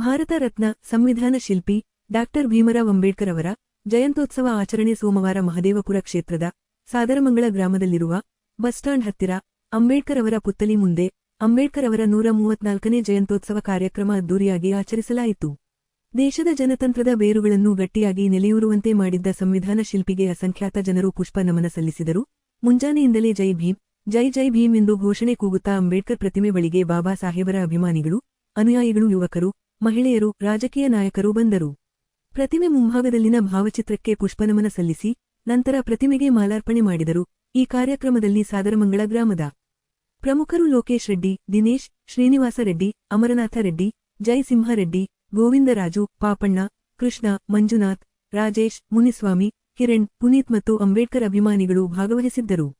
ಭಾರತ ರತ್ನ ಸಂವಿಧಾನ ಶಿಲ್ಪಿ ಡಾಕ್ಟರ್ ಭೀಮರಾವ್ ಅಂಬೇಡ್ಕರ್ ಅವರ ಜಯಂತೋತ್ಸವ ಆಚರಣೆ ಸೋಮವಾರ ಮಹದೇವಪುರ ಕ್ಷೇತ್ರದ ಸಾದರಮಂಗಳ ಗ್ರಾಮದಲ್ಲಿರುವ ಬಸ್ ಸ್ಟಾಂಡ್ ಹತ್ತಿರ ಅಂಬೇಡ್ಕರ್ ಅವರ ಪುತ್ತಲಿ ಮುಂದೆ ಅಂಬೇಡ್ಕರ್ ಅವರ ನೂರ ಮೂವತ್ನಾಲ್ಕನೇ ಜಯಂತೋತ್ಸವ ಕಾರ್ಯಕ್ರಮ ಅದ್ದೂರಿಯಾಗಿ ಆಚರಿಸಲಾಯಿತು. ದೇಶದ ಜನತಂತ್ರದ ಬೇರುಗಳನ್ನು ಗಟ್ಟಿಯಾಗಿ ನೆಲೆಯೂರುವಂತೆ ಮಾಡಿದ್ದ ಸಂವಿಧಾನ ಶಿಲ್ಪಿಗೆ ಅಸಂಖ್ಯಾತ ಜನರು ಪುಷ್ಪ ನಮನ ಸಲ್ಲಿಸಿದರು. ಮುಂಜಾನೆಯಿಂದಲೇ ಜೈ ಭೀಮ್, ಜೈ ಜೈ ಭೀಮ್ ಎಂದು ಘೋಷಣೆ ಕೂಗುತ್ತಾ ಅಂಬೇಡ್ಕರ್ ಪ್ರತಿಮೆ ಬಳಿಗೆ ಬಾಬಾ ಸಾಹೇಬರ ಅಭಿಮಾನಿಗಳು, ಅನುಯಾಯಿಗಳು, ಯುವಕರು ಮಹಿಳೆಯರು, ರಾಜಕೀಯ ನಾಯಕರು ಬಂದರು. ಪ್ರತಿಮೆ ಮುಂಭಾಗದಲ್ಲಿನ ಭಾವಚಿತ್ರಕ್ಕೆ ಪುಷ್ಪನಮನ ಸಲ್ಲಿಸಿ, ನಂತರ ಪ್ರತಿಮೆಗೆ ಮಾಲಾರ್ಪಣೆ ಮಾಡಿದರು. ಈ ಕಾರ್ಯಕ್ರಮದಲ್ಲಿ ಸಾದರಮಂಗಳ ಗ್ರಾಮದ ಪ್ರಮುಖರು ಲೋಕೇಶ್ ರೆಡ್ಡಿ, ದಿನೇಶ್, ಶ್ರೀನಿವಾಸ ರೆಡ್ಡಿ, ಅಮರನಾಥ ರೆಡ್ಡಿ ಜಯಸಿಂಹರೆಡ್ಡಿ ಗೋವಿಂದರಾಜು, ಪಾಪಣ್ಣ, ಕೃಷ್ಣ, ಮಂಜುನಾಥ್, ರಾಜೇಶ್, ಮುನಿಸ್ವಾಮಿ, ಕಿರಣ್, ಪುನೀತ್ ಮತ್ತು ಅಂಬೇಡ್ಕರ್ ಅಭಿಮಾನಿಗಳು ಭಾಗವಹಿಸಿದ್ದರು.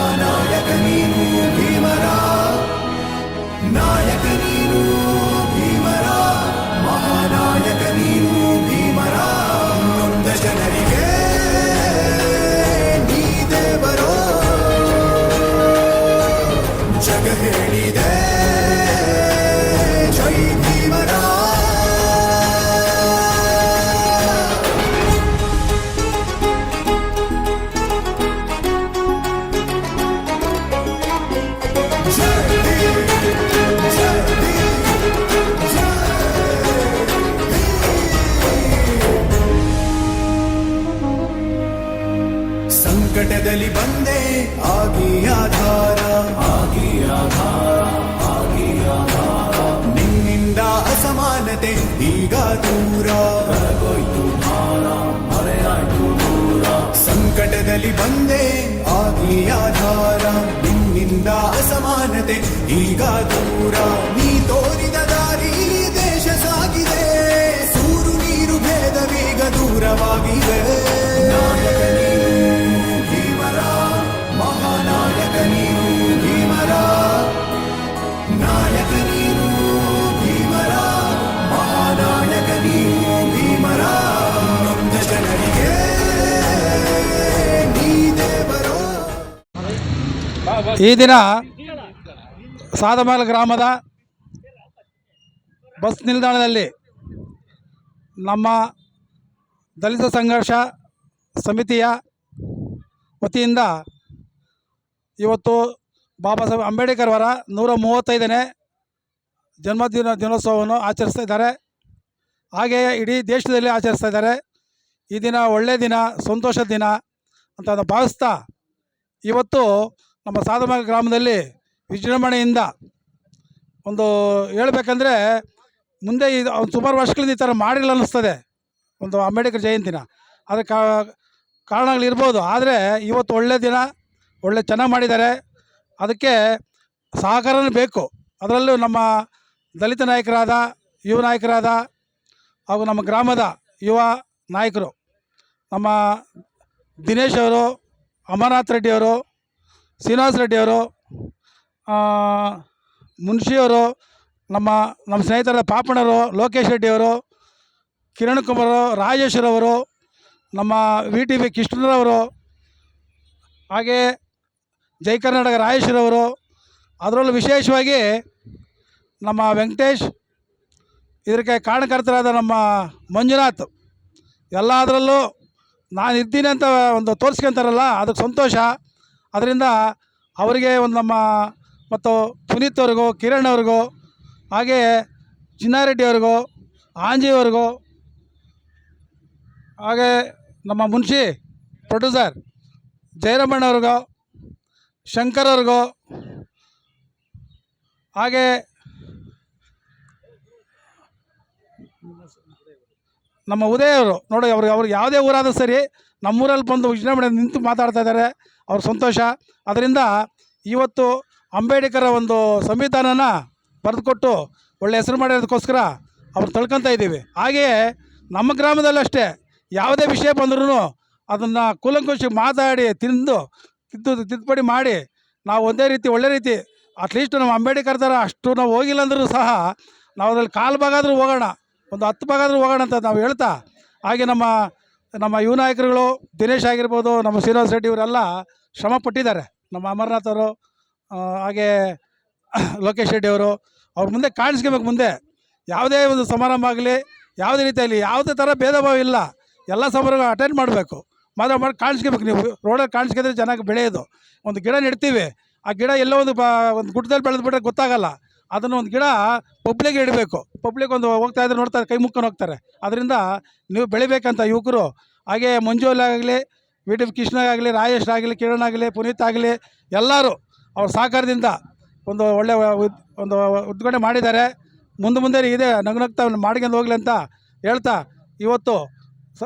ಮಹಾನಾಯಕ ನೀನು ಭೀಮರ ನಾಯಕ ನೀನು ಭೀಮರ ಮಹಾನಾಯಕ ನೀನು ಭೀಮರ ನೊಂದ ಜನರಿಗೆ ನೀ ದೇವರೋ ಜಗ ಹೇಳಿದೆ ಸಂಕಟದಲ್ಲಿ ಬಂದೆ, ಆಗಿ ಆಧಾರ ಆಗಿ ಆಧಾರ ಆಗಿ ಆಧಾರ. ನಿನ್ನಿಂದ ಅಸಮಾನತೆ, ಈಗ ದೂರ. ಕರಗೋಯ್ತು ಭಾರ, ಮರೆಯಾಯ್ತು ದೂರ. ಸಂಕಟದಲ್ಲಿ ಬಂದೆ, ಆಗಿ ಆಧಾರ. ನಿನ್ನಿಂದ ಅಸಮಾನತೆ, ಈಗ ದೂರ. ಈ ದಿನ ಸಾದಮಾಲ್ ಗ್ರಾಮದ ಬಸ್ ನಿಲ್ದಾಣದಲ್ಲಿ ನಮ್ಮ ದಲಿತ ಸಂಘರ್ಷ ಸಮಿತಿಯ ವತಿಯಿಂದ ಇವತ್ತು ಬಾಬಾ ಸಾಹೇಬ್ ಅಂಬೇಡ್ಕರ್ ಅವರ ನೂರ ಮೂವತ್ತೈದನೇ ಜನ್ಮದಿನ ದಿನೋತ್ಸವವನ್ನು ಆಚರಿಸ್ತಾ ಇದ್ದಾರೆ. ಹಾಗೆಯೇ ಇಡೀ ದೇಶದಲ್ಲಿ ಆಚರಿಸ್ತಾ ಇದ್ದಾರೆ. ಈ ದಿನ ಒಳ್ಳೆಯ ದಿನ, ಸಂತೋಷದ ದಿನ ಅಂತ ಭಾವಿಸ್ತಾ ಇವತ್ತು ನಮ್ಮ ಸಾಧಮ ಗ್ರಾಮದಲ್ಲಿ ವಿಜೃಂಭಣೆಯಿಂದ ಒಂದು ಹೇಳ್ಬೇಕಂದ್ರೆ ಮುಂದೆ ಇದು ಸುಮಾರು ವರ್ಷಗಳಿಂದ ಈ ಥರ ಮಾಡಿಲ್ಲ ಅನ್ನಿಸ್ತದೆ. ಒಂದು ಅಂಬೇಡ್ಕರ್ ಜಯಂತಿನ. ಅದಕ್ಕೆ ಕಾರಣಗಳಿರ್ಬೋದು ಆದರೆ ಇವತ್ತು ಒಳ್ಳೆ ದಿನ, ಒಳ್ಳೆ ಚೆನ್ನಾಗಿ ಮಾಡಿದ್ದಾರೆ. ಅದಕ್ಕೆ ಸಹಕಾರನೇ ಬೇಕು. ಅದರಲ್ಲೂ ನಮ್ಮ ದಲಿತ ನಾಯಕರಾದ, ಯುವ ನಾಯಕರಾದ ಹಾಗೂ ನಮ್ಮ ಗ್ರಾಮದ ಯುವ ನಾಯಕರು, ನಮ್ಮ ದಿನೇಶ್ ಅವರು, ಅಮರನಾಥ್ ರೆಡ್ಡಿಯವರು ಶ್ರೀನಿವಾಸ ರೆಡ್ಡಿಯವರು ಮುನ್ಷಿಯವರು ನಮ್ಮ ನಮ್ಮ ಸ್ನೇಹಿತರ ಪಾಪಣ್ಣವರು ಲೋಕೇಶ್ ರೆಡ್ಡಿಯವರು ಕಿರಣ್ ಕುಮಾರ್ ರಾಜೇಶ್ವರವರು ನಮ್ಮ ವಿ ಟಿ ಬಿ ಕೃಷ್ಣರವರು ಹಾಗೆ ಜೈ ಕರ್ನಾಟಕ ರಾಜೇಶ್ವರವರು ಅದರಲ್ಲೂ ವಿಶೇಷವಾಗಿ ನಮ್ಮ ವೆಂಕಟೇಶ್, ಇದಕ್ಕೆ ಕಾರಣಕರ್ತರಾದ ನಮ್ಮ ಮಂಜುನಾಥ್, ಎಲ್ಲದರಲ್ಲೂ ನಾನು ಇದ್ದೀನಿ ಅಂತ ಒಂದು ತೋರಿಸ್ಕೊಂತಾರಲ್ಲ, ಅದಕ್ಕೆ ಸಂತೋಷ. ಅದರಿಂದ ಅವರಿಗೆ ಒಂದು ನಮ್ಮ ಮತ್ತು ಪುನೀತ್ ಅವ್ರಿಗೂ, ಕಿರಣ್ ಅವ್ರಿಗೂ, ಹಾಗೆ ಚಿನ್ನಾರೆಡ್ಡಿ ಅವ್ರಿಗೂ, ಆಂಜಿ ಅವ್ರಿಗೂ, ಹಾಗೆ ನಮ್ಮ ಮುನ್ಷಿ ಪ್ರೊಡ್ಯೂಸರ್ ಜಯರಮಣ್ಣ ಅವ್ರಿಗೂ, ಶಂಕರ್ ಅವ್ರಿಗೂ, ಹಾಗೆ ನಮ್ಮ ಉದಯ ಅವರು ನೋಡಿ ಅವ್ರಿಗೆ ಅವ್ರಿಗೆ ಯಾವುದೇ ಊರಾದರೂ ಸರಿ ನಮ್ಮೂರಲ್ಲಿ ಬಂದು ವಿಜೃಂಭಣೆ ನಿಂತು ಮಾತಾಡ್ತಾ ಇದ್ದಾರೆ. ಅವ್ರ ಸಂತೋಷ. ಅದರಿಂದ ಇವತ್ತು ಅಂಬೇಡ್ಕರ ಒಂದು ಸಂವಿಧಾನನ ಬರೆದುಕೊಟ್ಟು ಒಳ್ಳೆ ಹೆಸರು ಮಾಡಿರೋದಕ್ಕೋಸ್ಕರ ಅವ್ರು ತಳ್ಕೊತಾ ಇದ್ದೀವಿ. ಹಾಗೆಯೇ ನಮ್ಮ ಗ್ರಾಮದಲ್ಲಷ್ಟೇ ಯಾವುದೇ ವಿಷಯ ಬಂದ್ರೂ ಅದನ್ನು ಕೂಲಂಕುಷಿ ಮಾತಾಡಿ ತಿಂದು, ತಿದ್ದು, ತಿದ್ದುಪಡಿ ಮಾಡಿ ನಾವು ಒಂದೇ ರೀತಿ, ಒಳ್ಳೆ ರೀತಿ, ಅಟ್ಲೀಸ್ಟ್ ನಮ್ಮ ಅಂಬೇಡ್ಕರ್ ಥರ ಅಷ್ಟು ನಾವು ಹೋಗಿಲ್ಲ ಅಂದರೂ ಸಹ ನಾವು ಅದ್ರಲ್ಲಿ ಕಾಲು ಭಾಗ ಹೋಗೋಣ. ಒಂದು ಹತ್ತು ಭಾಗ ಆದರೂ ಹೋಗೋಣ ಅಂತ ನಾವು ಹೇಳ್ತಾ. ಹಾಗೆ ನಮ್ಮ ನಮ್ಮ ಯುವ ನಾಯಕರುಗಳು, ದಿನೇಶ್ ಆಗಿರ್ಬೋದು, ನಮ್ಮ ಶ್ರೀನಿವಾಸ ರೆಡ್ಡಿ ಇವರೆಲ್ಲ ಶ್ರಮ ಪಟ್ಟಿದ್ದಾರೆ. ನಮ್ಮ ಅಮರನಾಥ್ ಅವರು ಹಾಗೆ ಲೋಕೇಶ್ ರೆಡ್ಡಿ ಅವರು, ಅವ್ರ ಮುಂದೆ ಕಾಣಿಸ್ಕೋಬೇಕು ಮುಂದೆ. ಯಾವುದೇ ಒಂದು ಸಮಾರಂಭ ಆಗಲಿ, ಯಾವುದೇ ರೀತಿಯಲ್ಲಿ ಯಾವುದೇ ಥರ ಭೇದ ಭಾವ ಇಲ್ಲ. ಎಲ್ಲ ಸಮಾರಂಭ ಅಟೆಂಡ್ ಮಾಡಬೇಕು. ಮಾತ್ರ ಮಾಡಿ ಕಾಣಿಸ್ಕೋಬೇಕು ನೀವು. ರೋಡಲ್ಲಿ ಕಾಣಿಸ್ಕೊಂಡ್ರೆ ಚೆನ್ನಾಗಿ ಬೆಳೆಯೋದು. ಒಂದು ಗಿಡ ನೆಡ್ತೀವಿ. ಆ ಗಿಡ ಎಲ್ಲೋ ಒಂದು ಬಾ, ಒಂದು ಗುಡ್ಡದಲ್ಲಿ ಬೆಳೆದ್ಬಿಟ್ರೆ ಗೊತ್ತಾಗಲ್ಲ. ಅದನ್ನು ಒಂದು ಗಿಡ ಪಬ್ಲಿಕ್ ಇಡಬೇಕು. ಪಬ್ಲಿಕ್ ಒಂದು ಹೋಗ್ತಾ ಇದ್ರೆ ನೋಡ್ತಾರೆ, ಕೈ ಮುಕ್ಕೊಂಡು ಹೋಗ್ತಾರೆ. ಅದರಿಂದ ನೀವು ಬೆಳಿಬೇಕಂತ ಯುವಕರು, ಹಾಗೆ ಮಂಜುಲ್ ಆಗಲಿ, ವಿ. ಟಿ ಕೃಷ್ಣ ಆಗಲಿ ರಾಜೇಶ್ ಆಗಲಿ, ಕಿರಣ್ ಆಗಲಿ, ಪುನೀತ್ ಆಗಲಿ, ಎಲ್ಲರೂ ಅವ್ರ ಸಹಕಾರದಿಂದ ಒಂದು ಒಳ್ಳೆ ಒಂದು ಉದ್ಘಾಟನೆ ಮಾಡಿದ್ದಾರೆ. ಮುಂದೆ ಮುಂದೆ ಇದೆ, ನಗ್ನಗ್ತಾ ಮಾಡ್ಕೊಂಡು ಹೋಗ್ಲಿ ಅಂತ ಹೇಳ್ತಾ ಇವತ್ತು ಸ,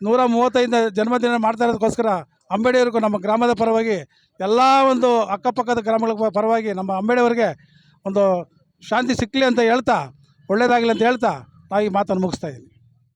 ನೂರ ಮೂವತ್ತೈದು ಜನ್ಮದಿನ ಮಾಡ್ತಾ ಇರೋದಕ್ಕೋಸ್ಕರ ಅಂಬೇಡಿಯವ್ರಿಗೂ ನಮ್ಮ ಗ್ರಾಮದ ಪರವಾಗಿ ಎಲ್ಲ ಒಂದು ಅಕ್ಕಪಕ್ಕದ ಗ್ರಾಮಗಳ ಪರವಾಗಿ ನಮ್ಮ ಅಂಬೇಡಿಯವರಿಗೆ ಒಂದು ಶಾಂತಿ ಸಿಕ್ಕಲಿ ಅಂತ ಹೇಳ್ತಾ ಒಳ್ಳೇದಾಗಲಿ ಅಂತ ಹೇಳ್ತಾ ನಾವು ಈ ಮಾತನ್ನು ಮುಗಿಸ್ತಾ ಇದ್ದೀನಿ.